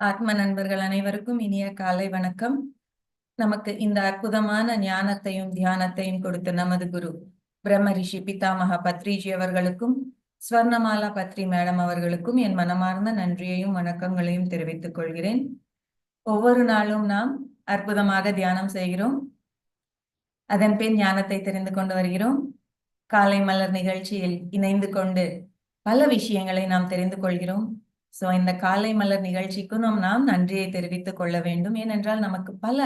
ஆத்ம நண்பர்கள் அனைவருக்கும் இனிய காலை வணக்கம். நமக்கு இந்த அற்புதமான ஞானத்தையும் தியானத்தையும் கொடுத்த நமது குரு பிரம்ம ரிஷி பிதாமக பத்ரிஜி அவர்களுக்கும் ஸ்வர்ணமாலா பத்ரி மேடம் அவர்களுக்கும் என் மனமார்ந்த நன்றியையும் வணக்கங்களையும் தெரிவித்துக் கொள்கிறேன். ஒவ்வொரு நாளும் நாம் அற்புதமாக தியானம் செய்கிறோம். அதன் பின் ஞானத்தை தெரிந்து கொண்டு வருகிறோம். காலை மலர் நிகழ்ச்சியில் இணைந்து கொண்டு பல விஷயங்களை நாம் தெரிந்து கொள்கிறோம். சோ இந்த காலை மலர் நிகழ்ச்சிக்கும் நாம் நாம் நன்றியை தெரிவித்துக் கொள்ள வேண்டும். ஏனென்றால் நமக்கு பல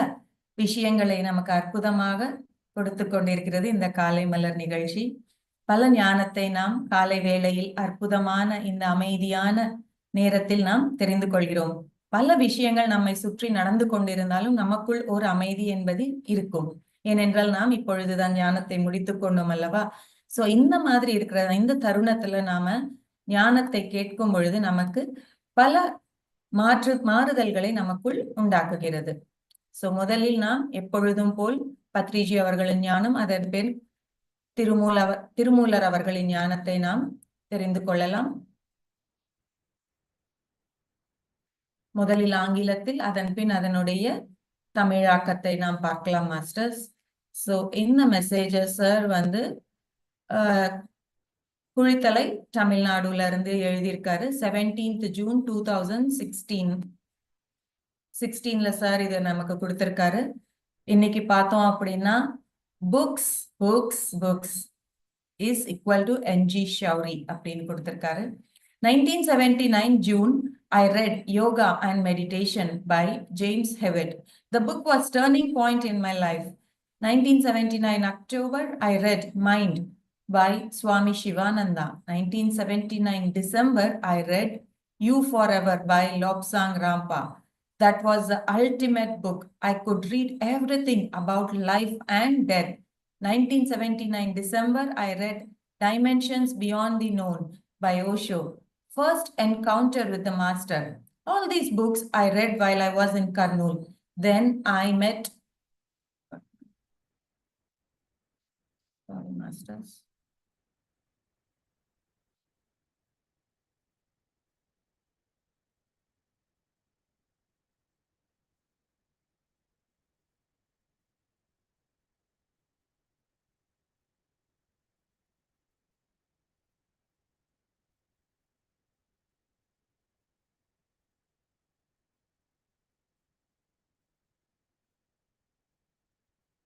விஷயங்களை நமக்கு அற்புதமாக கொடுத்து கொண்டிருக்கிறது இந்த காலை மலர் நிகழ்ச்சி. பல ஞானத்தை நாம் காலை வேளையில் அற்புதமான இந்த அமைதியான நேரத்தில் நாம் தெரிந்து கொள்கிறோம். பல விஷயங்கள் நம்மை சுற்றி நடந்து கொண்டிருந்தாலும் நமக்குள் ஒரு அமைதி என்பது இருக்கும். ஏனென்றால் நாம் இப்பொழுதுதான் ஞானத்தை முடித்துக் கொண்டோம் அல்லவா? சோ இந்த மாதிரி இருக்கிற இந்த தருணத்துல நாம ஞானத்தை கேட்கும் பொழுது நமக்கு பல மாற்று மாறுதல்களை நமக்குள் உண்டாக்குகிறது. சோ முதலில் நாம் எப்பொழுதும் போல் பத்ரிஜி அவர்களின் ஞானம் அதன் பின் திருமூல திருமூலர் அவர்களின் ஞானத்தை நாம் தெரிந்து கொள்ளலாம். முதலில் ஆங்கிலத்தில் அதன் பின் அதனுடைய தமிழாக்கத்தை நாம் பார்க்கலாம் மாஸ்டர்ஸ் சோ இந்த மெசேஜஸ் சார் வந்து uh, குழித்தலை தமிழ்நாடுல இருந்து எழுதியிருக்காரு seventeenth June two thousand sixteen சிக்ஸ்டீன்ல sir இதை நமக்கு கொடுத்துருக்காரு இன்னைக்கு பார்த்தோம் அப்படின்னா books books books is equal to NG Shouri அப்படின்னு கொடுத்துருக்காரு nineteen seventy nine June I read Yoga and Meditation by James Hewitt. The book was turning point in my life. 1979 October, I read Mind by Swami Shivananda. 1979 December, I read You Forever by Lobsang Rampa. That was the ultimate book. I could read everything about life and death. 1979 December, I read Dimensions Beyond the Known by Osho. First encounter with the master. All these books I read while I was in Karnool. Then I met. Sorry, masters.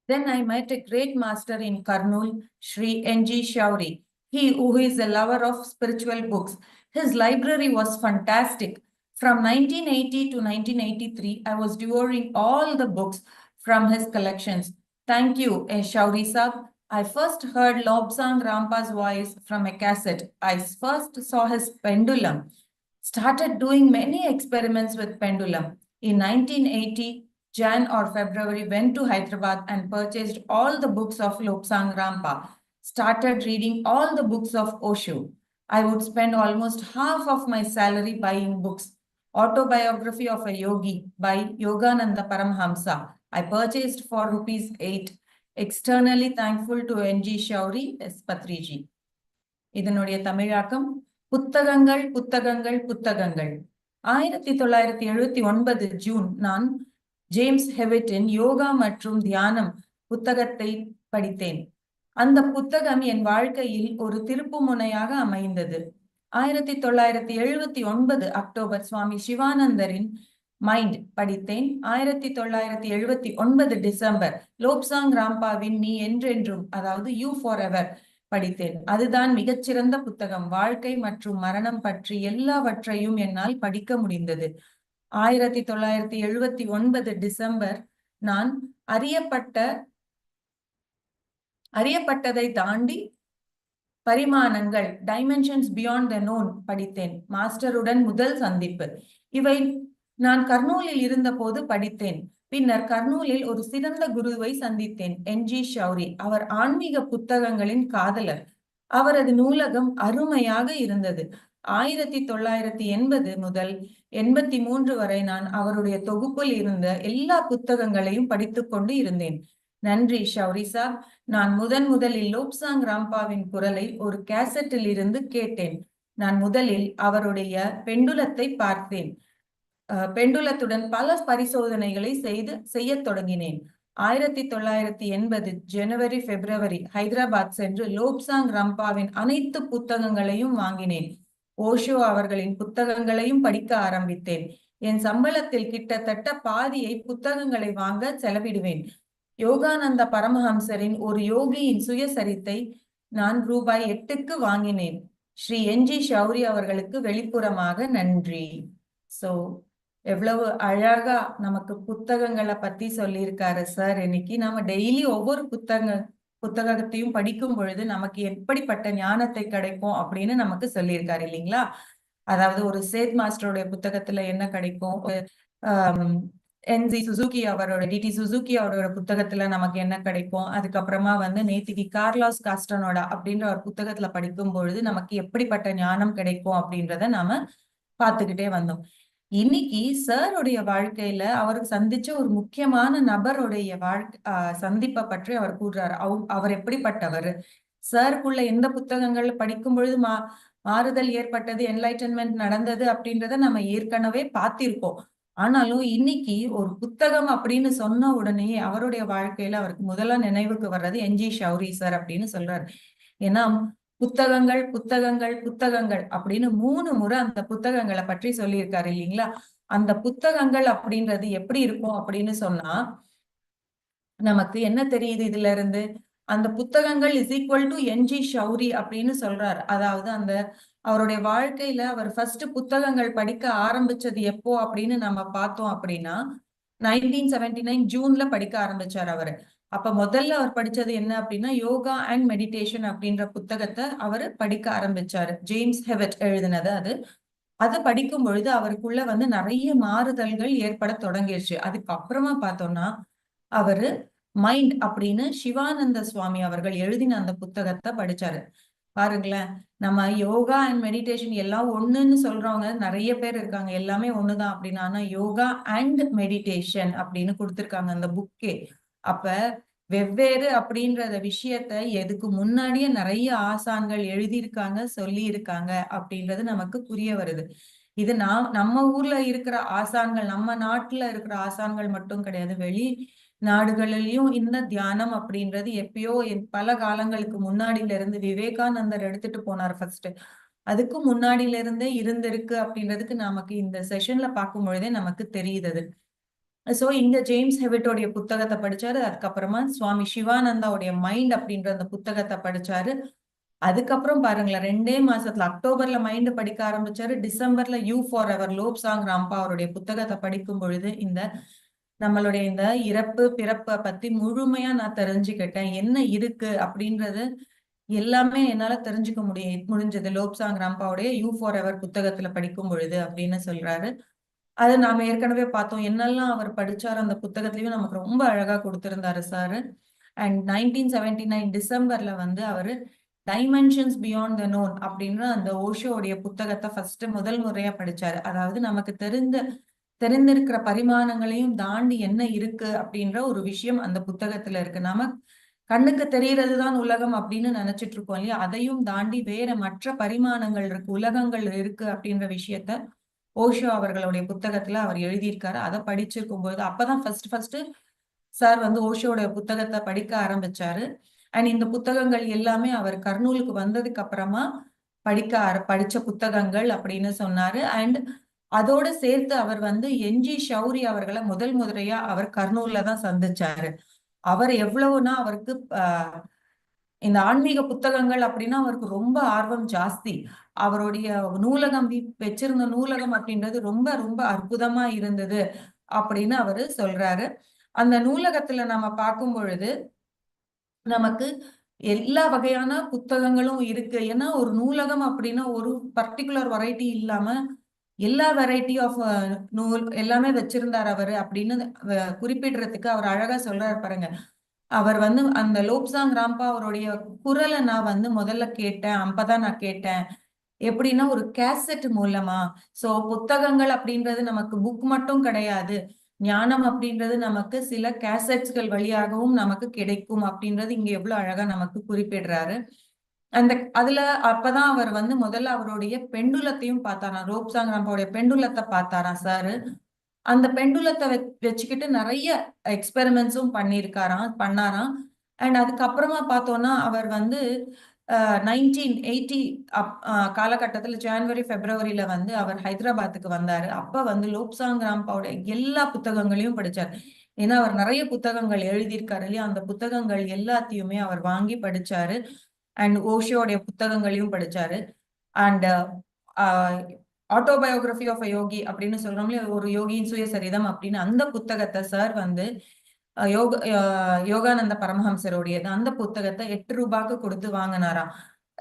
Then I met a great master in Karnool, Sri N.G. Shauri. He who is a lover of spiritual books. His library was fantastic. From 1980 to 1983, I was devouring all the books from his collections. Thank you. Shauri Sab. I first heard Lobsang Rampa's voice from a cassette. I first saw his pendulum. Started doing many experiments with pendulum. In 1980, Jan or February, went to Hyderabad and purchased all the books of Lopsang Rampa, started reading all the books of Osho. I would spend almost half of my salary buying books. Autobiography of a Yogi by Yogananda Paramhamsa. I purchased for rupees 8. Externally thankful to N.G. Shauri, S. Patriji. இதனுடைய தமிழாக்கம் புத்தகங்கள் புத்தகங்கள் புத்தகங்கள் ஆயிரத்தி தொள்ளாயிரத்தி எழுபத்தி ஒன்பது June நான் ஜேம்ஸ் ஹெவிட்டின் யோகா மற்றும் தியானம் புத்தகத்தை படித்தேன். அந்த புத்தகம் என் வாழ்க்கையில் ஒரு திருப்பு முனையாக அமைந்தது. ஆயிரத்தி தொள்ளாயிரத்தி எழுபத்தி ஒன்பது அக்டோபர் சுவாமி சிவானந்தரின் மைண்ட் படித்தேன். ஆயிரத்தி தொள்ளாயிரத்தி எழுபத்தி ஒன்பது டிசம்பர் லோப்சாங் ராம்பாவின் நீ என்றென்றும் அதாவது யூ ஃபார் எவர் படித்தேன். அதுதான் மிகச்சிறந்த புத்தகம். வாழ்க்கை மற்றும் மரணம் பற்றி எல்லாவற்றையும் என்னால் படிக்க முடிந்தது. ஆயிரத்தி தொள்ளாயிரத்தி எழுபத்தி ஒன்பது டிசம்பர் நான் அறியப்பட்ட அறியப்பட்டதை தாண்டி பரிமாணங்கள் டைமென்ஷன்ஸ் பியாண்ட் த நோன் படித்தேன். மாஸ்டருடன் முதல் சந்திப்பு. இவை நான் கர்னூலில் இருந்த போது படித்தேன். பின்னர் கர்னூலில் ஒரு சிறந்த குருவை சந்தித்தேன் என் ஜி ஷௌரி. அவர் ஆன்மீக புத்தகங்களின் காதலர். அவரது நூலகம் அருமையாக இருந்தது. ஆயிரத்தி தொள்ளாயிரத்தி எண்பது முதல் எண்பத்தி மூன்று வரை நான் அவருடைய தொகுப்பில் இருந்த எல்லா புத்தகங்களையும் படித்துக் கொண்டு இருந்தேன். நன்றி ஷௌரி சாப். நான் முதன் முதலில் லோப்சாங் ராம்பாவின் குரலை ஒரு கேசட்டில் இருந்து கேட்டேன். நான் முதலில் அவருடைய பெண்டுலத்தை பார்த்தேன். பெண்டுலத்துடன் பல பரிசோதனைகளை செய்து செய்யத் தொடங்கினேன். ஆயிரத்தி தொள்ளாயிரத்தி எண்பது ஜனவரி பிப்ரவரி ஹைதராபாத் சென்று லோப்சாங் ரம்பாவின் அனைத்து புத்தகங்களையும் வாங்கினேன். ஓஷோ அவர்களின் புத்தகங்களையும் படிக்க ஆரம்பித்தேன். என் சம்பளத்தில் கிட்டத்தட்ட பாதியை புத்தகங்களை வாங்க செலவிடுவேன். யோகானந்த பரமஹம்சரின் ஒரு யோகியின் சுயசரித்தை நான் ரூபாய் எட்டுக்கு வாங்கினேன். ஸ்ரீ என் ஜி ஷௌரி அவர்களுக்கு வெளிப்புறமாக நன்றி. சோ எவ்வளவு அழகா நமக்கு புத்தகங்களை பத்தி சொல்லியிருக்காரு சார். இன்னைக்கு நாம டெய்லி ஒவ்வொரு புத்தக புத்தகத்தையும் படிக்கும் பொழுது நமக்கு எப்படிப்பட்ட ஞானத்தை கிடைக்கும் அப்படின்னு நமக்கு சொல்லியிருக்காரு இல்லைங்களா? அதாவது ஒரு சேத் மாஸ்டருடைய புத்தகத்துல என்ன கிடைக்கும்? என் சி சுசுகி அவரோட டிடி சுசுகி அவரோட புத்தகத்துல நமக்கு என்ன கிடைக்கும்? அதுக்கப்புறமா வந்து நேத்திக்கு கார்லாஸ் காஸ்டனோட அப்படின்ற ஒரு புத்தகத்துல படிக்கும் பொழுது நமக்கு எப்படிப்பட்ட ஞானம் கிடைக்கும் அப்படின்றத நாம பார்த்துக்கிட்டே வந்தோம். இன்னைக்கு சாருடைய வாழ்க்கையில அவருக்கு சந்திச்ச ஒரு முக்கியமான நபருடைய வாழ்க்கை ஆஹ் சந்திப்பை பற்றி அவர் கூறுறாரு. அவ் அவர் எப்படிப்பட்டவர்? சாருக்குள்ள எந்த புத்தகங்கள் படிக்கும் பொழுது மா மாறுதல் ஏற்பட்டது என்லைட்டன்மெண்ட் நடந்தது அப்படின்றத நம்ம ஏற்கனவே பார்த்திருக்கோம். ஆனாலும் இன்னைக்கு ஒரு புத்தகம் அப்படின்னு சொன்ன உடனே அவருடைய வாழ்க்கையில அவருக்கு முதல்ல நினைவுக்கு வர்றது என்ஜி ஷௌரி சார் அப்படின்னு சொல்றாரு. ஏன்னா புத்தகங்கள் புத்தகங்கள் புத்தகங்கள் அப்படின்னு மூணு முறை அந்த புத்தகங்களை பற்றி சொல்லியிருக்காரு இல்லைங்களா? அந்த புத்தகங்கள் அப்படின்றது எப்படி இருக்கும் அப்படின்னு சொன்னா நமக்கு என்ன தெரியுது இதுல இருந்து? அந்த புத்தகங்கள் is equal to NG Shouri அப்படின்னு சொல்றாரு. அதாவது அந்த அவருடைய வாழ்க்கையில அவர் ஃபர்ஸ்ட் புத்தகங்கள் படிக்க ஆரம்பிச்சது எப்போ அப்படின்னு நம்ம பார்த்தோம் அப்படின்னா நைன்டீன் செவன்டி நைன் ஜூன்ல படிக்க ஆரம்பிச்சார் அவரு. அப்ப முதல்ல அவர் படிச்சது என்ன அப்படின்னா யோகா அண்ட் மெடிடேஷன் அப்படின்ற புத்தகத்தை அவர் படிக்க ஆரம்பிச்சாரு. ஜேம்ஸ் ஹெவெட் எழுதினது அது. அது படிக்கும் பொழுது அவருக்குள்ள வந்து நிறைய மாறுதல்கள் ஏற்பட தொடங்கிருச்சு. அதுக்கப்புறமா பார்த்தோம்னா அவரு மைண்ட் அப்படின்னு சிவானந்த சுவாமி அவர்கள் எழுதின அந்த புத்தகத்தை படிச்சாரு. பாருங்களேன் நம்ம யோகா அண்ட் மெடிடேஷன் எல்லாம் ஒண்ணுன்னு சொல்றவங்க நிறைய பேர் இருக்காங்க. எல்லாமே ஒண்ணுதான் அப்படின்னா. யோகா அண்ட் மெடிடேஷன் அப்படின்னு கொடுத்திருக்காங்க அந்த புக்கே அப்ப வெவ்வேறு அப்படின்றத விஷயத்த எதுக்கு முன்னாடியே நிறைய ஆசான்கள் எழுதியிருக்காங்க சொல்லி இருக்காங்க அப்படின்றது நமக்கு புரிய வருது. இது நாம் நம்ம ஊர்ல இருக்கிற ஆசான்கள் நம்ம நாட்டுல இருக்கிற ஆசான்கள் மட்டும் கிடையாது. வெளி நாடுகளிலும் இந்த தியானம் அப்படின்றது எப்பயோ என் பல காலங்களுக்கு முன்னாடியில இருந்து விவேகானந்தர் எடுத்துட்டு போனார் ஃபர்ஸ்ட் அதுக்கு முன்னாடில இருந்தே இருந்திருக்கு அப்படின்றதுக்கு நமக்கு இந்த செஷன்ல பார்க்கும் பொழுதே நமக்கு தெரியுது ஸோ சோ இங்க ஜேம்ஸ் ஹெவிட்டோடைய புத்தகத்தை படிச்சாரு. அதுக்கப்புறமா சுவாமி சிவானந்தாவுடைய மைண்ட் அப்படின்ற அந்த புத்தகத்தை படிச்சாரு. அதுக்கப்புறம் பாருங்களேன் ரெண்டே மாசத்துல அக்டோபர்ல மைண்ட் படிக்க ஆரம்பிச்சாரு. டிசம்பர்ல you for our Lobsang Rampa அவருடைய புத்தகத்தை படிக்கும் பொழுது இந்த நம்மளுடைய இந்த இறப்பு பிறப்பை பத்தி முழுமையா நான் தெரிஞ்சுக்கிட்டேன். என்ன இருக்கு அப்படின்றது எல்லாமே என்னால தெரிஞ்சுக்க முடிய முடிஞ்சது. லோப்சாங் ராம்பாவுடைய யூ ஃபார் எவர் புத்தகத்துல படிக்கும் பொழுது அப்படின்னு சொல்றாரு. அது நாம ஏற்கனவே பார்த்தோம். என்னெல்லாம் அவர் படிச்சார் அந்த புத்தகத்திலயும் நமக்கு ரொம்ப அழகா கொடுத்திருந்தாரு sir. And nineteen seventy nine டிசம்பர்ல வந்து அவரு டைமென்ஷன்ஸ் பியாண்ட் த நோன் அப்படின்ற அந்த ஓஷோடைய புத்தகத்தை ஃபர்ஸ்ட் முதல் முறையா படிச்சாரு. அதாவது நமக்கு தெரிந்த தெரிந்திருக்கிற பரிமாணங்களையும் தாண்டி என்ன இருக்கு அப்படின்ற ஒரு விஷயம் அந்த புத்தகத்துல இருக்கு. நாம கண்ணுக்கு தெரியறது தான் உலகம் அப்படின்னு நினைச்சிட்டு இருக்கோம் இல்லையா? அதையும் தாண்டி வேற மற்ற பரிமாணங்கள் இருக்கு உலகங்கள் இருக்கு அப்படின்ற விஷயத்த ஓஷோ அவர்களுடைய புத்தகத்துல அவர் எழுதியிருக்காரு. அதை படிச்சிருக்கும் போது அப்பதான் ஃபர்ஸ்ட் ஃபர்ஸ்ட் சார் வந்து ஓஷோட புத்தகத்தை படிக்க ஆரம்பிச்சாரு. அண்ட் இந்த புத்தகங்கள் எல்லாமே அவர் கர்னூலுக்கு வந்ததுக்கு அப்புறமா படிக்க ஆர- படிச்ச புத்தகங்கள் அப்படின்னு சொன்னாரு. அண்ட் அதோட சேர்த்து அவர் வந்து என்ஜி ஷௌரி அவர்களை முதல் முதலையா அவர் கர்னூல்ல தான் சந்திச்சாரு. அவர் எவ்வளவுனா அவருக்கு இந்த ஆன்மீக புத்தகங்கள் அப்படின்னா அவருக்கு ரொம்ப ஆர்வம் ஜாஸ்தி. அவருடைய நூலகம் வச்சிருந்த நூலகம் அப்படின்றது ரொம்ப ரொம்ப அற்புதமா இருந்தது அப்படின்னு அவரு சொல்றாரு. அந்த நூலகத்துல நம்ம பார்க்கும் பொழுது நமக்கு எல்லா வகையான புத்தகங்களும் இருக்கு. ஏன்னா ஒரு நூலகம் அப்படின்னா ஒரு பர்டிகுலர் வெரைட்டி இல்லாம எல்லா வெரைட்டி ஆஃப் நூல் எல்லாமே வச்சிருந்தார் அவரு அப்படின்னு வ- குறிப்பிடுறதுக்கு அவர் அழகா சொல்றாரு பாருங்க. அவர் வந்து அந்த லோப்சாங் ராம்பா அவருடைய குரலை நான் வந்து முதல்ல கேட்டேன் அப்பதான் நான் கேட்டேன். எப்படின்னா ஒரு கேசட் மூலமா. சோ புத்தகங்கள் அப்படின்றது நமக்கு புக் மட்டும் கிடையாது. ஞானம் அப்படின்றது நமக்கு சில கேசட்ஸ்கள் வழியாகவும் நமக்கு கிடைக்கும் அப்படின்றது இங்க எவ்வளவு அழகா நமக்கு குறிப்பிடுறாரு. அந்த அதுல அப்பதான் அவர் வந்து முதல்ல அவருடைய பெண்டுலத்தையும் பார்த்தாராம். ரோப்சாங்கராம்போடைய பெண்டுலத்தை பார்த்தாராம் சாரு. அந்த பெண்டுலத்தை வச்சுக்கிட்டு நிறைய எக்ஸ்பெரிமெண்ட்ஸும் பண்ணியிருக்காராம் பண்ணாராம். அண்ட் அதுக்கப்புறமா பார்த்தோம்னா அவர் வந்து நைன்டீன் எயிட்டி அப் காலகட்டத்தில் ஜான்வரி பிப்ரவரியில வந்து அவர் ஹைதராபாத்துக்கு வந்தாரு. அப்ப வந்து லோப்சாங்கிராம்பாவோட எல்லா புத்தகங்களையும் படிச்சார். ஏன்னா அவர் நிறைய புத்தகங்கள் எழுதியிருக்காரு இல்லையா? அந்த புத்தகங்கள் எல்லாத்தையுமே அவர் வாங்கி படிச்சாரு. அண்ட் ஓஷோடைய புத்தகங்களையும் படிச்சாரு. And autobiography of a yogi அப்படின்னு சொல்றோம் ஒரு யோகியின் சுயசரிதம் அப்படின்னு அந்த புத்தகத்தை சார் வந்து யோக யோகானந்த பரமஹம்சருடையது அந்த புத்தகத்தை எட்டு ரூபாய்க்கு கொடுத்து வாங்கினாராம்.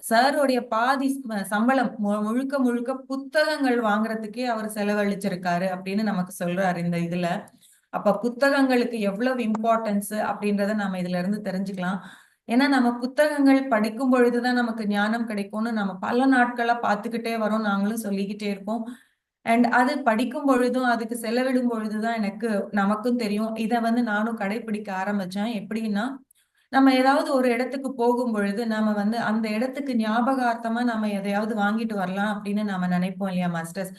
சாருடைய பாதி சம்பளம் மு- முழுக்க முழுக்க புத்தகங்கள் வாங்குறதுக்கே அவர் செலவழிச்சிருக்காரு அப்படின்னு நமக்கு சொல்றாரு இந்த இதுல. அப்ப புத்தகங்களுக்கு எவ்வளவு இம்பார்ட்டன்ஸ் அப்படின்றத நம்ம இதுல இருந்து தெரிஞ்சுக்கலாம். ஏன்னா நம்ம புத்தகங்கள் படிக்கும் பொழுதுதான் நமக்கு ஞானம் கிடைக்கும்னு நம்ம பல நாட்களா பார்த்துக்கிட்டே வரோம் நாங்களும் சொல்லிக்கிட்டே இருப்போம் அண்ட் அது படிக்கும் பொழுதும் அதுக்கு செலவிடும் பொழுதுதான் எனக்கு நமக்கும் தெரியும். இதை வந்து நானும் கடைபிடிக்க ஆரம்பிச்சேன். எப்படின்னா நம்ம ஏதாவது ஒரு இடத்துக்கு போகும் பொழுது நாம வந்து அந்த இடத்துக்கு ஞாபகார்த்தமா நம்ம எதையாவது வாங்கிட்டு வரலாம் அப்படின்னு நாம நினைப்போம் இல்லையா மாஸ்டர்ஸ்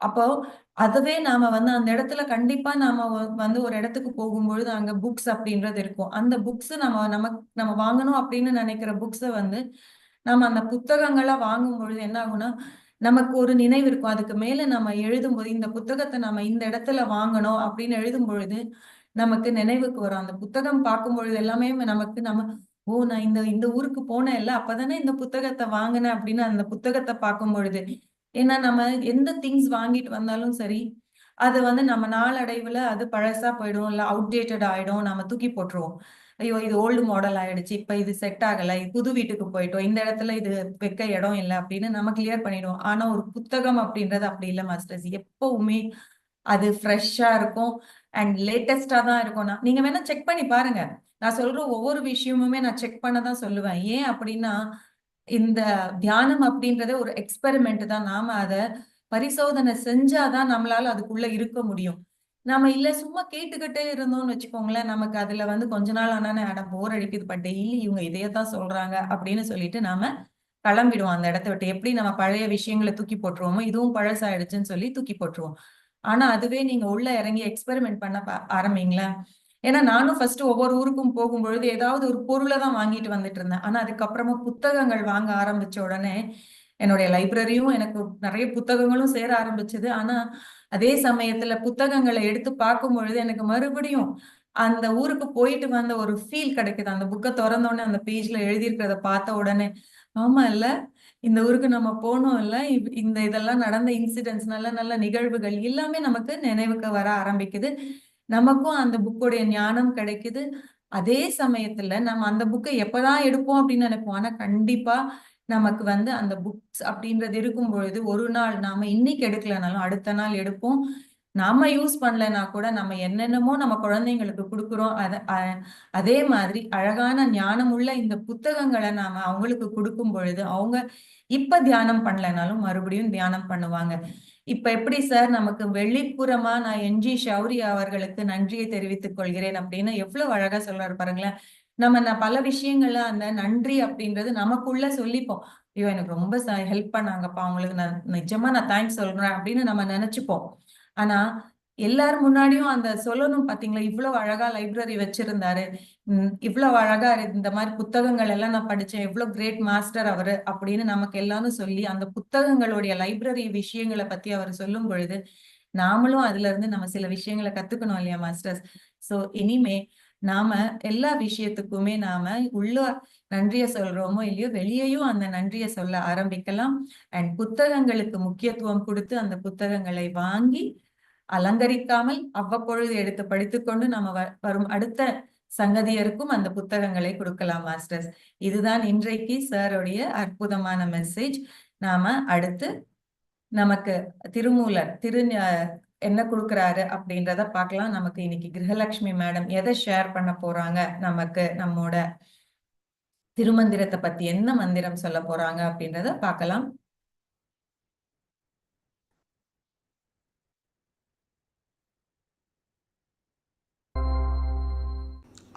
அப்போ அதுவே நாம வந்து அந்த இடத்துல கண்டிப்பா நாம வந்து ஒரு இடத்துக்கு போகும்பொழுது அங்க புக்ஸ் அப்படின்றது இருக்கும். அந்த புக்ஸ் நம்ம நமக்கு நம்ம வாங்கணும் அப்படின்னு நினைக்கிற புக்ஸை வந்து நம்ம அந்த புத்தகங்களா வாங்கும் பொழுது என்ன ஆகும்னா நமக்கு ஒரு நினைவு இருக்கும். அதுக்கு மேல நம்ம எழுதும்போது இந்த புத்தகத்தை நம்ம இந்த இடத்துல வாங்கணும் அப்படின்னு எழுதும் பொழுது நமக்கு நினைவுக்கு வரும். அந்த புத்தகம் பார்க்கும் பொழுது எல்லாமே நமக்கு நம்ம ஓ நான் இந்த இந்த ஊருக்கு போனேன் இல்ல அப்பதானே இந்த புத்தகத்தை வாங்கினேன் அப்படின்னு அந்த புத்தகத்தை பார்க்கும் பொழுது ஏன்னா நம்ம எந்த திங்ஸ் வாங்கிட்டு வந்தாலும் சரி அது வந்து நம்ம நாளடைவுல அது பழசா போயிடும் இல்ல அவுடேட்டட் ஆயிடும் நம்ம தூக்கி போட்டுருவோம். ஐயோ இது ஓல்டு மாடல் ஆயிடுச்சு இப்ப இது செட் ஆகல புது வீட்டுக்கு போயிட்டோம் இந்த இடத்துல இது வைக்க இடம் இல்லை அப்படின்னு நம்ம கிளியர் பண்ணிடுவோம். ஆனா ஒரு புத்தகம் அப்படின்றது அப்படி இல்லை மாஸ்டர்ஸ் எப்பவுமே அது ஃப்ரெஷ்ஷா இருக்கும் அண்ட் லேட்டஸ்டா தான் இருக்கும். நான் நீங்க வேணா செக் பண்ணி பாருங்க. நான் சொல்ற ஒவ்வொரு விஷயமுமே நான் செக் பண்ண தான் சொல்லுவேன். ஏன் அப்படின்னா இந்த தியானம் அப்படின்றதே ஒரு எக்ஸ்பெரிமெண்ட் தான். நாம அதை பரிசோதனை செஞ்சாதான் நம்மளால அதுக்குள்ள இருக்க முடியும். நம்ம இல்ல சும்மா கேட்டுக்கிட்டே இருந்தோம்னு வச்சுக்கோங்களேன் நமக்கு அதுல வந்து கொஞ்ச நாள் ஆனானே அட போர் அடிக்குது பட் டெய்லி இவங்க இதையே தான் சொல்றாங்க அப்படின்னு சொல்லிட்டு நாம கிளம்பிடுவோம் அந்த இடத்த விட்டு. எப்படி நம்ம பழைய விஷயங்களை தூக்கி போட்டுருவோமோ இதுவும் பழசாயிடுச்சுன்னு சொல்லி தூக்கி போட்டுருவோம். ஆனா அதுவே நீங்க உள்ள இறங்கி எக்ஸ்பெரிமெண்ட் பண்ண ஆரம்பிங்களா ஆரம்பிங்களேன். ஏன்னா நானும் ஃபர்ஸ்ட் ஒவ்வொரு ஊருக்கும் போகும்பொழுது ஏதாவது ஒரு பொருளை தான் வாங்கிட்டு வந்துட்டு இருந்தேன். ஆனா அதுக்கப்புறமா புத்தகங்கள் வாங்க ஆரம்பிச்ச உடனே என்னுடைய லைப்ரரியும் எனக்கு நிறைய புத்தகங்களும் சேர ஆரம்பிச்சது. ஆனா அதே சமயத்துல புத்தகங்களை எடுத்து பார்க்கும் பொழுது எனக்கு மறுபடியும் அந்த ஊருக்கு போயிட்டு வந்த ஒரு ஃபீல் கிடைக்குது. அந்த புக்கை திறந்த உடனே அந்த பேஜ்ல எழுதியிருக்கிறத பார்த்த உடனே ஆமா இல்ல இந்த ஊருக்கு நம்ம போனோம் இல்ல இந்த இதெல்லாம் நடந்த இன்சிடென்ட்ஸ் நல்ல நல்ல நிகழ்வுகள் எல்லாமே நமக்கு நினைவுக்கு வர ஆரம்பிக்குது. நமக்கும் அந்த புக்கோடைய ஞானம் கிடைக்குது. அதே சமயத்துல நம்ம அந்த புக்கை எப்பதான் எடுப்போம் அப்படின்னு நினைப்போம். ஆனா கண்டிப்பா நமக்கு வந்து அந்த புக்ஸ் அப்படின்றது இருக்கும் பொழுது ஒரு நாள் நாம இன்னைக்கு எடுக்கலனாலும் அடுத்த நாள் எடுப்போம். நாம யூஸ் பண்ணலைன்னா கூட நம்ம என்னென்னமோ நம்ம குழந்தைங்களுக்கு கொடுக்குறோம். அத அதே மாதிரி அழகான ஞானம் உள்ள இந்த புத்தகங்களை நாம அவங்களுக்கு கொடுக்கும் பொழுது அவங்க இப்ப தியானம் பண்ணலைனாலும் மறுபடியும் தியானம் பண்ணுவாங்க. இப்ப எப்படி சார் நமக்கு வெளிப்புறமா நான் என்ஜி ஷௌரி அவர்களுக்கு நன்றியை தெரிவித்துக் கொள்கிறேன் அப்படின்னு எவ்வளவு அழகா சொல்றாரு பாருங்களேன். நம்ம நான் பல விஷயங்கள்ல அந்த நன்றி அப்படின்றது நமக்குள்ள சொல்லிப்போம். ஐயோ எனக்கு ரொம்ப ஹெல்ப் பண்ணாங்கப்பா அவங்களுக்கு நான் நிஜமா நான் தேங்க்ஸ் சொல்றேன் அப்படின்னு நம்ம நினைச்சுப்போம். ஆனா எல்லாரும் முன்னாடியும் அந்த சொல்லணும் பாத்தீங்களா? இவ்வளவு அழகா லைப்ரரி வச்சிருந்தாரு. இவ்வளவு அழகா இந்த மாதிரி புத்தகங்கள் எல்லாம் நான் படிச்சேன். எவ்வளவு கிரேட் மாஸ்டர் அவரு அப்படின்னு நமக்கு எல்லாரும் சொல்லி அந்த புத்தகங்களுடைய லைப்ரரி விஷயங்களை பத்தி அவர் சொல்லும் பொழுது நாமளும் அதுல இருந்து நம்ம சில விஷயங்களை கத்துக்கணும் இல்லையா மாஸ்டர்ஸ் சோ இனிமே நாம எல்லா விஷயத்துக்குமே நாம உள்ள நன்றிய சொல்றோமோ இல்லையோ வெளியேயும் அந்த நன்றிய சொல்ல ஆரம்பிக்கலாம். அண்ட் புத்தகங்களுக்கு முக்கியத்துவம் கொடுத்து அந்த புத்தகங்களை வாங்கி அலங்கரிக்காமல் அவ்வப்பொழுது எடுத்து படித்துக்கொண்டு நம்ம வ- வரும் அடுத்த சங்கதியருக்கும் அந்த புத்தகங்களை கொடுக்கலாம் மாஸ்டர்ஸ். இதுதான் இன்றைக்கு சாருடைய அற்புதமான மெசேஜ் நாம அடுத்து நமக்கு திருமூலர் திரு என்ன கொடுக்குறாரு அப்படின்றத பார்க்கலாம். நமக்கு இன்னைக்கு கிரகலட்சுமி மேடம் எதை ஷேர் பண்ண போறாங்க? நமக்கு நம்மோட திருமந்திரத்தை பத்தி என்ன மந்திரம் சொல்ல போறாங்க அப்படின்றத பார்க்கலாம்.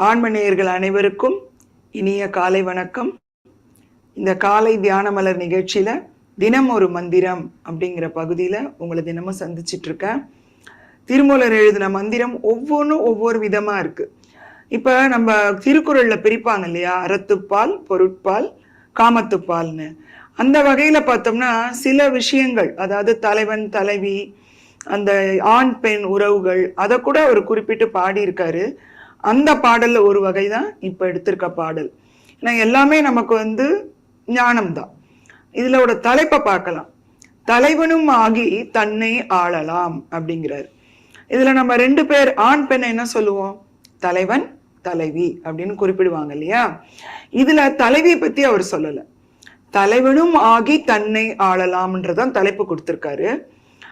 ஆண்மநேயர்கள் அனைவருக்கும் இனிய காலை வணக்கம். இந்த காலை தியான மலர் நிகழ்ச்சியில தினம் ஒரு மந்திரம் அப்படிங்கிற பகுதியில உங்களை தினமும் சந்திச்சிட்டு இருக்கேன். திருமூலர் எழுதின மந்திரம் ஒவ்வொன்றும் ஒவ்வொரு விதமாக இருக்குது இப்போ நம்ம திருக்குறளில் பிரிப்பாங்க இல்லையா? அறத்துப்பால் பொருட்பால் காமத்துப்பால்னு. அந்த வகையில் பார்த்தோம்னா சில விஷயங்கள் அதாவது தலைவன் தலைவி அந்த ஆண் பெண் உறவுகள் அதை கூட அவர் குறிப்பிட்டு பாடியிருக்காரு. அந்த பாடலில் ஒரு வகை தான் இப்போ எடுத்திருக்க பாடல். ஏன்னா எல்லாமே நமக்கு வந்து ஞானம்தான். இதில் ஒரு தலைப்பை பார்க்கலாம். தலைவனும் ஆகி தன்னை ஆளலாம் அப்படிங்கிறாரு. இதுல நம்ம ரெண்டு பேர் ஆண் பெண் என்ன சொல்லுவோம்? தலைவன் தலைவி அப்படின்னு குறிப்பிடுவாங்க இல்லையா? இதுல தலைவியை பத்தி அவர் சொல்லல. தலைவனும் ஆகி தன்னை ஆளலாம்ன்றதான் தலைப்பு கொடுத்திருக்காரு.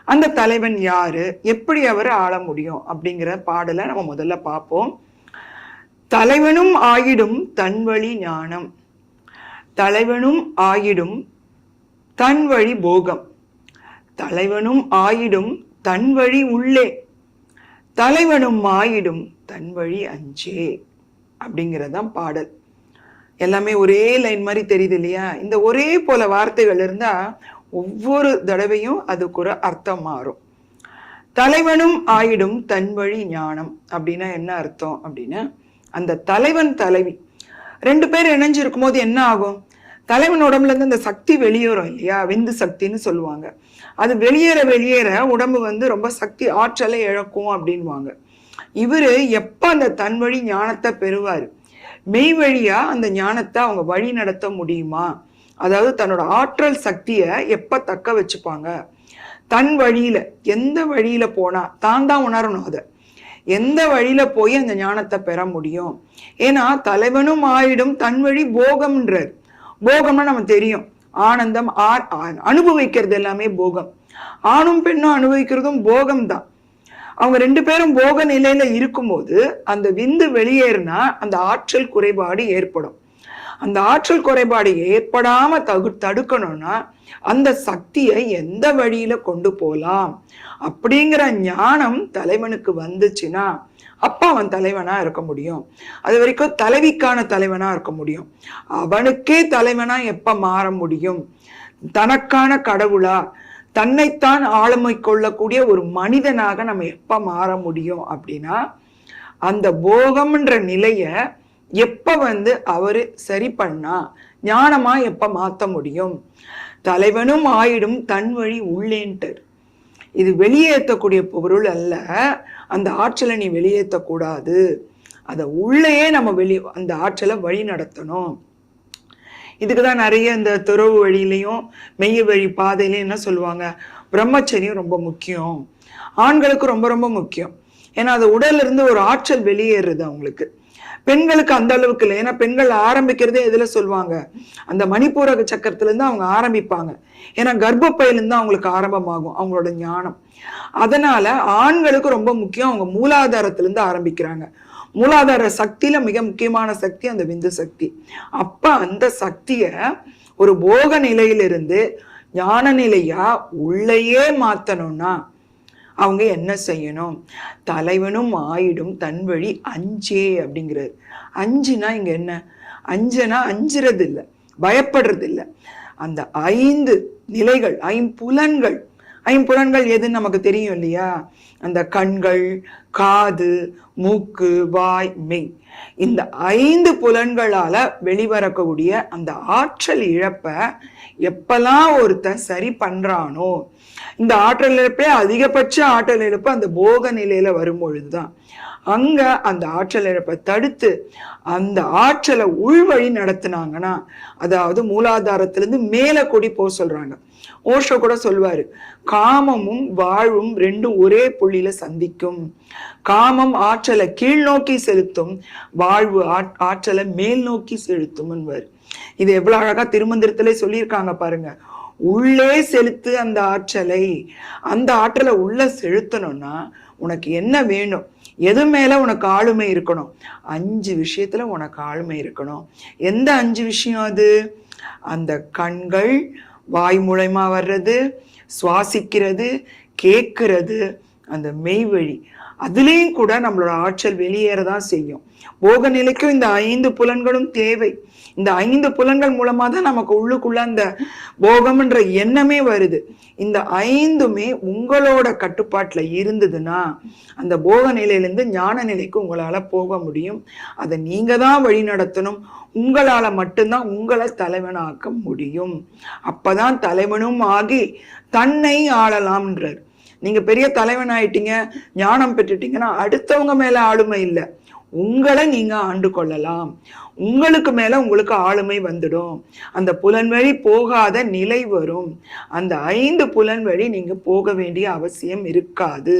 அந்த தலைவன் யாரு? எப்படி அவர் ஆள முடியும்? அப்படிங்கிற பாடலை நம்ம முதல்ல பார்ப்போம். தலைவனும் ஆயிடும் தன் வழி ஞானம். தலைவனும் ஆயிடும் தன் வழி போகம். தலைவனும் ஆயிடும் தன் வழி உள்ளே. தலைவனும் ஆயிடும் தன் வழி அஞ்சே அப்படிங்கிறதான் பாடல். எல்லாமே ஒரே லைன் மாதிரி தெரியுது இல்லையா? இந்த ஒரே போல வார்த்தைகள் இருந்தா ஒவ்வொரு தடவையும் அதுக்கு ஒரு அர்த்தம் மாறும். தலைவனும் ஆயிடும் தன் வழி ஞானம் அப்படின்னா என்ன அர்த்தம் அப்படின்னா அந்த தலைவன் தலைவி. ரெண்டு பேர் இணைஞ்சிருக்கும் போது என்ன ஆகும்? தலைவன் உடம்புல இருந்து அந்த சக்தி வெளியேறும் இல்லையா? விந்து சக்தின்னு சொல்லுவாங்க. அது வெளியேற வெளியேற உடம்பு வந்து ரொம்ப சக்தி ஆற்றலை இழக்கும் அப்படின்வாங்க. இவர் எப்போ அந்த தன் வழி ஞானத்தை பெறுவார்? மெய் வழியாக அந்த ஞானத்தை அவங்க வழி நடத்த முடியுமா? அதாவது தன்னோட ஆற்றல் சக்தியை எப்போ தக்க வச்சுப்பாங்க? தன் வழியில் எந்த வழியில் போனால் தான் தான் உணரணும் அதை. எந்த வழியில் போய் அந்த ஞானத்தை பெற முடியும்? ஏன்னா தலைவனும் ஆயிடும் தன் வழி போகம்ன்றார். போகம்னா நம்ம தெரியும். ஆனந்தம் ஆ- ஆ- அனுபவிக்கிறது எல்லாமே போகம். ஆணும் பெண்ணும் அனுபவிக்கிறதும் போகம் தான் அவங்க ரெண்டு பேரும் போக நிலையில இருக்கும்போது அந்த விந்து வெளியேறினா அந்த ஆற்றல் குறைபாடு ஏற்படும். அந்த ஆற்றல் குறைபாடு ஏற்படாம தகு தடுக்கணும்னா அந்த சக்தியை எந்த வழியில கொண்டு போலாம்? அப்படிங்கிற ஞானம் தலைவனுக்கு வந்துச்சுன்னா அப்பா அவன் தலைவனா இருக்க முடியும். அது வரைக்கும் தலைவிக்கான தலைவனா இருக்க முடியும். அவனுக்கே தலைவனா எப்ப மாற முடியும்? தனக்கான கடவுளா? தன்னைத்தான் ஆளுமை கொள்ளக்கூடிய ஒரு மனிதனாக நம்ம எப்ப மாற முடியும் அப்படின்னா அந்த போகம்ன்ற நிலைய எப்ப வந்து அவரு சரி பண்ணா ஞானமா எப்ப மாத்த முடியும்? தலைவனும் ஆயிடும் தன் வழி உள்ளேன்ட்டு. இது வெளியேற்றக்கூடிய பொருள் அல்ல. அந்த ஆற்றலை நீ வெளியேற்றக்கூடாது. அதை உள்ளேயே நம்ம வெளி அந்த ஆற்றலை வழி நடத்தணும். இதுக்கு தான் நிறைய இந்த துறவு வழியிலையும் மெய்ய வழி பாதையிலையும் என்ன சொல்லுவாங்க? பிரம்மச்சரியம் ரொம்ப முக்கியம். ஆண்களுக்கு ரொம்ப ரொம்ப முக்கியம். ஏன்னா அது உடல்ல இருந்து ஒரு ஆற்றல் வெளியேறுது அவங்களுக்கு. பெண்களுக்கு அந்த அளவுக்கு இல்லை. ஏன்னா பெண்கள் ஆரம்பிக்கிறதே எதுல சொல்லுவாங்க? அந்த மணிப்பூரக சக்கரத்துல இருந்து அவங்க ஆரம்பிப்பாங்க. ஏன்னா கர்ப்பப்பையிலேருந்து அவங்களுக்கு ஆரம்பமாகும் அவங்களோட ஞானம். அதனால ஆண்களுக்கு ரொம்ப முக்கியம் அவங்க மூலாதாரத்துல இருந்து ஆரம்பிக்கிறாங்க. மூலாதார சக்தியில மிக முக்கியமான சக்தி அந்த விந்து சக்தி. அப்ப அந்த சக்திய ஒரு போக நிலையிலிருந்து ஞான நிலையா உள்ளேயே மாத்தணும்னா அவங்க என்ன செய்யணும்? தலைவனும் ஆயிடும் தன் வழி அஞ்சே அப்படிங்கிறாரு. அஞ்சுனா இங்க என்ன? அஞ்சனா அஞ்சுறது இல்லை பயப்படுறது இல்லை அந்த ஐந்து நிலைகள் ஐம்புலன்கள் ஐம்புலன்கள் எதுன்னு நமக்கு தெரியும் இல்லையா? அந்த கண்கள் காது மூக்கு வாய் மெய். இந்த ஐந்து புலன்களால வெளிவரக்கூடிய அந்த ஆற்றல் இழப்ப எப்பெல்லாம் ஒருத்தன் சரி பண்றானோ இந்த ஆற்றல் இழப்பே அதிகபட்ச ஆற்றல் இழப்பு அந்த போக நிலையில வரும்பொழுது தான் அங்க அந்த ஆற்றல் இழப்பை தடுத்து அந்த ஆற்றலை உள்வழி நடத்துனாங்கன்னா அதாவது மூலாதாரத்திலிருந்து மேல கொடி போக சொல்றாங்க. ஓஷோ கூட சொல்வாரு காமமும் வாழ்வும் ரெண்டும் ஒரே புள்ளியில சந்திக்கும். காமம் ஆற்றலை கீழ் நோக்கி செலுத்தும் வாழ்வு ஆற்றலை மேல் நோக்கி செலுத்தும்ன்பாரு இது எவ்வளவு அழகா திருமந்திரத்திலே சொல்லியிருக்காங்க பாருங்க. உள்ளே செலுத்து அந்த ஆற்றலை. அந்த ஆற்றலை உள்ள செலுத்தணும்னா உனக்கு என்ன வேணும்? எது மேல உனக்கு ஆளுமை இருக்கணும்? அஞ்சு விஷயத்துல உனக்கு ஆளுமை இருக்கணும். எந்த அஞ்சு விஷயம் அது? அந்த கண்கள் வாய் மூலயமா வர்றது சுவாசிக்கிறது கேட்கறது அந்த மெய்வழி. அதுலேயும் கூட நம்மளோட ஆற்றல் வெளியேறதான் செய்யும். போக நிலைக்கும் இந்த ஐந்து புலன்களும் தேவை. இந்த ஐந்து புலன்கள் மூலமா தான் நமக்கு உள்ளுக்குள்ள அந்த போகம்ன்ற எண்ணமே வருது. இந்த ஐந்துமே உங்களோட கட்டுப்பாட்டில் இருந்ததுன்னா அந்த போக நிலையிலேருந்து ஞான நிலைக்கு உங்களால் போக முடியும். அதை நீங்கள் தான் வழி நடத்தணும். உங்களால் மட்டும்தான் உங்களை தலைவனாக்க முடியும். அப்பதான் தலைவனும் ஆகி தன்னை ஆளலாம்ன்றார். நீங்கள் பெரிய தலைவன் ஆயிட்டீங்க ஞானம் பெற்றுட்டீங்கன்னா அடுத்தவங்க மேலே ஆளுமை இல்லை. உங்களை நீங்கள் ஆண்டு கொள்ளலாம். உங்களுக்கு மேலே உங்களுக்கு ஆளுமை வந்துடும். அந்த புலன் வழி போகாத நிலை வரும். அந்த ஐந்து புலன் வழி நீங்கள் போக வேண்டிய அவசியம் இருக்காது.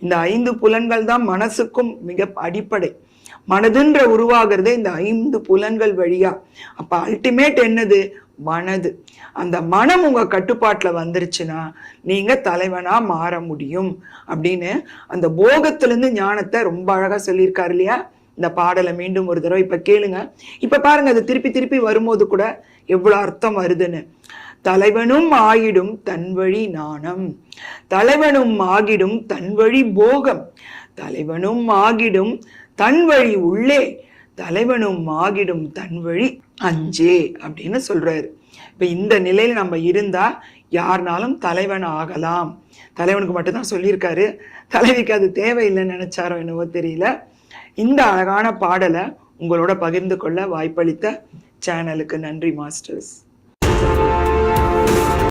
இந்த ஐந்து புலன்கள் தான் மனசுக்கும் மிக அடிப்படை. மனதுன்ற உருவாகிறதே இந்த ஐந்து புலன்கள் வழியா. அப்போ அல்டிமேட் என்னது? மனது. அந்த மனம் உங்க கட்டுப்பாட்டில் வந்துருச்சுன்னா நீங்கள் தலைவனாக மாற முடியும் அப்படின்னு அந்த போகத்திலேருந்து ஞானத்தை ரொம்ப அழகாக சொல்லியிருக்காரு இல்லையா? இந்த பாடலை மீண்டும் ஒரு தடவை இப்ப கேளுங்க. இப்போ பாருங்க அது திருப்பி திருப்பி வரும்போது கூட எவ்வளோ அர்த்தம் வருதுன்னு. தலைவனும் ஆகிடும் தன் வழி நாணம் தலைவனும் ஆகிடும் தன் வழி போகம். தலைவனும் ஆகிடும் தன் வழி உள்ளே. தலைவனும் ஆகிடும் தன் வழி அஞ்சே அப்படின்னு சொல்கிறாரு இப்போ இந்த நிலையில் நம்ம இருந்தால் யாருனாலும் தலைவன் ஆகலாம். தலைவனுக்கு மட்டும்தான் சொல்லியிருக்காரு. தலைவிக்கு அது தேவையில்லைன்னு நினச்சாரோ என்னவோ தெரியல. இந்த அழகான பாடலை உங்களோட பகிர்ந்து கொள்ள வாய்ப்பளித்த சேனலுக்கு நன்றி மாஸ்டர்ஸ்.